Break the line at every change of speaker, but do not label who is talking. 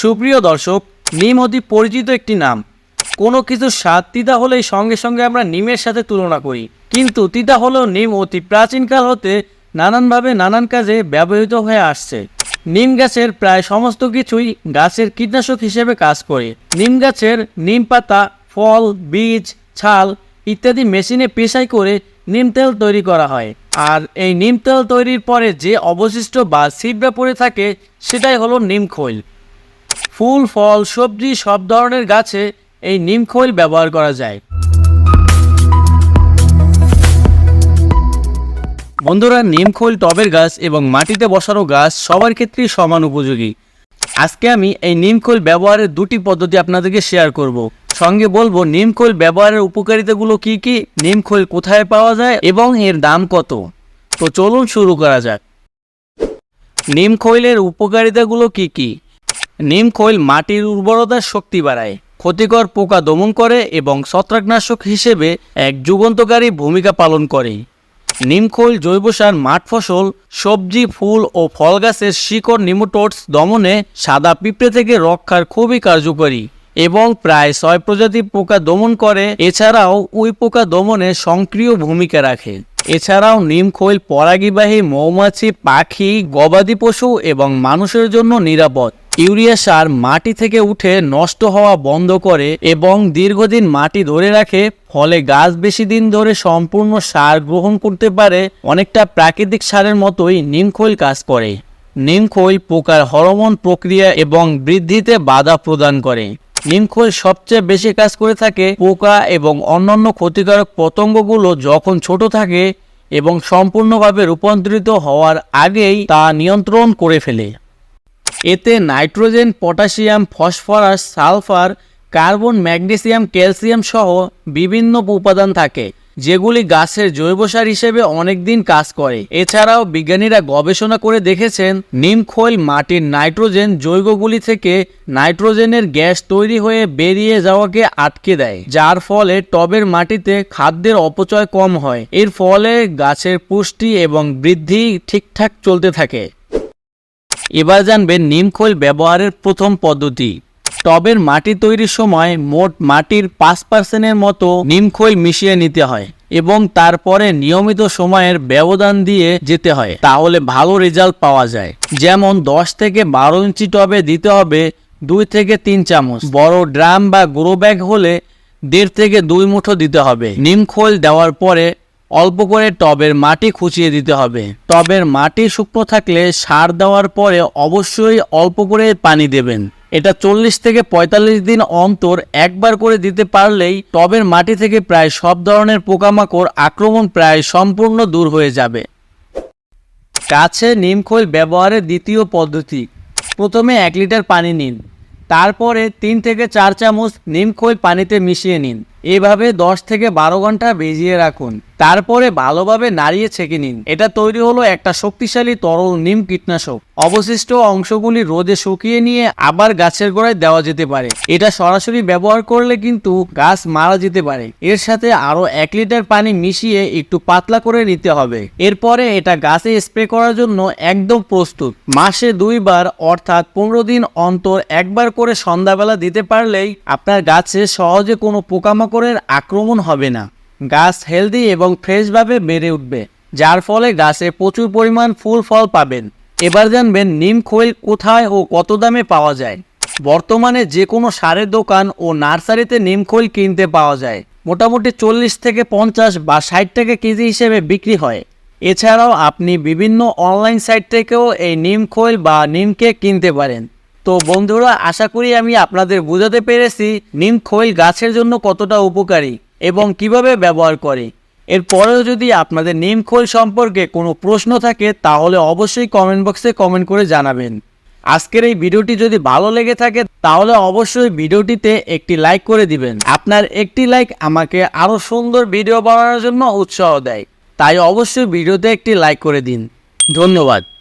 সুপ্রিয় দর্শক, নিম অতি পরিচিত একটি নাম। কোনো কিছু স্বাদ তিতা হলেই সঙ্গে সঙ্গে আমরা নিমের সাথে তুলনা করি। কিন্তু তিতা হলেও নিম অতি প্রাচীনকাল হতে নানানভাবে নানান কাজে ব্যবহৃত হয়ে আসছে। নিম গাছের প্রায় সমস্ত কিছুই গাছের কীটনাশক হিসেবে কাজ করে। নিম গাছের নিম পাতা, ফল, বীজ, ছাল ইত্যাদি মেশিনে পেশাই করে নিম তেল তৈরি করা হয়। আর এই নিম তেল তৈরির পরে যে অবশিষ্ট বা ছিবড়া পড়ে থাকে, সেটাই হলো নিম খৈল। ফুল, ফল, সবজি, সব ধরনের গাছে এই নিম খৈল ব্যবহার করা যায়। বন্ধুরা, নিম খৈল টবের গাছ এবং মাটিতে বসানো গাছ সবার ক্ষেত্রেই সমান উপযোগী। আজকে আমি এই নিম খৈল ব্যবহারের দুটি পদ্ধতি আপনাদেরকে শেয়ার করব। সঙ্গে বলব, নিম খৈল ব্যবহারের উপকারিতাগুলো কি কি, নিম খৈল কোথায় পাওয়া যায় এবং এর দাম কত? তো চলুন শুরু করা যাক। নিম খৈলের উপকারিতাগুলো কি কি? নিম খৈল মাটির উর্বরতার শক্তি বাড়ায়, ক্ষতিকর পোকা দমন করে এবং ছত্রাকনাশক হিসেবে এক যুগান্তকারী ভূমিকা পালন করে। নিমখৈল জৈব সার, মাঠ ফসল, সবজি, ফুল ও ফল গাছের শিকড় নিমোটোডস দমনে সাদা পিঁপড়ে থেকে রক্ষার খুবই কার্যকরী এবং প্রায় ছয় প্রজাতি পোকা দমন করে। এছাড়াও ওই পোকা দমনে সক্রিয় ভূমিকা রাখে। এছাড়াও নিমখৈল পরাগীবাহী মৌমাছি, পাখি, গবাদি পশু এবং মানুষের জন্য নিরাপদ। ইউরিয়া সার মাটি থেকে উঠে নষ্ট হওয়া বন্ধ করে এবং দীর্ঘদিন মাটি ধরে রাখে, ফলে গাছ বেশি দিন ধরে সম্পূর্ণ সার গ্রহণ করতে পারে, অনেকটা প্রাকৃতিক সারের মতোই নিমখৈল কাজ করে। নিম নিমখৈল পোকার হরমোন প্রক্রিয়া এবং বৃদ্ধিতে বাধা প্রদান করে। নিমখৈল সবচেয়ে বেশি কাজ করে থাকে পোকা এবং অন্যান্য ক্ষতিকারক পতঙ্গগুলো যখন ছোট থাকে এবং সম্পূর্ণভাবে রূপান্তরিত হওয়ার আগেই তা নিয়ন্ত্রণ করে ফেলে। এতে nitrogen, potassium, phosphorus, sulphur, carbon, magnesium, calcium সহ বিভিন্ন উপাদান থাকে। যেগুলি গাছের জৈব সার হিসেবে অনেকদিন কাজ করে। এছাড়াও বিজ্ঞানীরা গবেষণা করে দেখেছেন, নিম খৈল, মাটির নাইট্রোজেন যৌগগুলি থেকে নাইট্রোজেনের গ্যাস তৈরি হয়ে বেরিয়ে যাওয়াকে আটকে দেয়, যার ফলে টবের মাটিতে খাদ্যের অপচয় কম হয়। এর ফলে গাছের পুষ্টি এবং বৃদ্ধি ঠিকঠাক চলতে থাকে। এবার জানবেন নিমখৈল ব্যবহারের প্রথম পদ্ধতি। টবের মাটি তৈরির সময় মোট মাটির পাঁচ পার্সেন্টের মতো নিমখৈল মিশিয়ে নিতে হয় এবং তারপরে নিয়মিত সময়ের ব্যবধান দিয়ে যেতে হয়। তাহলে ভালো রেজাল্ট পাওয়া যায়। যেমন দশ থেকে বারো ইঞ্চি টবে দিতে হবে দুই থেকে তিন চামচ। বড় ড্রাম বা গ্রো ব্যাগ হলে দেড় থেকে দুই মুঠো দিতে হবে। নিমখৈল দেওয়ার পরে অল্প করে টবের মাটি খুঁচিয়ে দিতে হবে। টবের মাটি শুকনো থাকলে সার দেওয়ার পরে অবশ্যই অল্প করে পানি দেবেন। এটা চল্লিশ থেকে পঁয়তাল্লিশ দিন অন্তর একবার করে দিতে পারলেই টবের মাটি থেকে প্রায় সব ধরনের পোকামাকড় আক্রমণ প্রায় সম্পূর্ণ দূর হয়ে যাবে। গাছে নিমখৈল ব্যবহারের দ্বিতীয় পদ্ধতি। প্রথমে এক লিটার পানি নিন। তারপরে তিন থেকে চার চামচ নিমখৈল পানিতে মিশিয়ে নিন। এভাবে দশ থেকে বারো ঘণ্টা ভিজিয়ে রাখুন। তারপরে ভালোভাবে নাড়িয়ে ছেঁকে নিন। এটা তৈরি হলো একটা শক্তিশালী তরল নিম কীটনাশক। অবশিষ্ট অংশগুলি রোদে শুকিয়ে নিয়ে আবার গাছের গোড়ায় দেওয়া যেতে পারে। এটা সরাসরি ব্যবহার করলে কিন্তু গাছ মারা যেতে পারে। এর সাথে আরও এক লিটার পানি মিশিয়ে একটু পাতলা করে নিতে হবে। এরপরে এটা গাছে স্প্রে করার জন্য একদম প্রস্তুত। মাসে দুইবার অর্থাৎ পনেরো দিন অন্তর একবার করে সন্ধ্যাবেলা দিতে পারলেই আপনার গাছে সহজে কোনো পোকামাকড়ের আক্রমণ হবে না। গাছ হেলদি এবং ফ্রেশভাবে বেড়ে উঠবে, যার ফলে গাছে প্রচুর পরিমাণ ফুল ফল পাবেন। এবার জানবেন নিম খৈল কোথায় ও কত দামে পাওয়া যায়। বর্তমানে যে কোনো সারের দোকান ও নার্সারিতে নিম খৈল কিনতে পাওয়া যায়। মোটামুটি চল্লিশ থেকে পঞ্চাশ বা ষাট টাকা কেজি হিসেবে বিক্রি হয়। এছাড়াও আপনি বিভিন্ন অনলাইন সাইট থেকেও এই নিম খৈল বা নিমকে কিনতে পারেন। তো বন্ধুরা, আশা করি আমি আপনাদের বোঝাতে পেরেছি নিম খৈল গাছের জন্য কতটা উপকারী। এবং কীভাবে ব্যবহার করে। এরপরেও যদি আপনাদের নিম খৈল সম্পর্কে কোনো প্রশ্ন থাকে, তাহলে অবশ্যই কমেন্ট বক্সে কমেন্ট করে জানাবেন। আজকের এই ভিডিওটি যদি ভালো লেগে থাকে, তাহলে অবশ্যই ভিডিওটিতে একটি লাইক করে দিবেন। আপনার একটি লাইক আমাকে আরও সুন্দর ভিডিও বানানোর জন্য উৎসাহ দেয়। তাই অবশ্যই ভিডিওতে একটি লাইক করে দিন। ধন্যবাদ।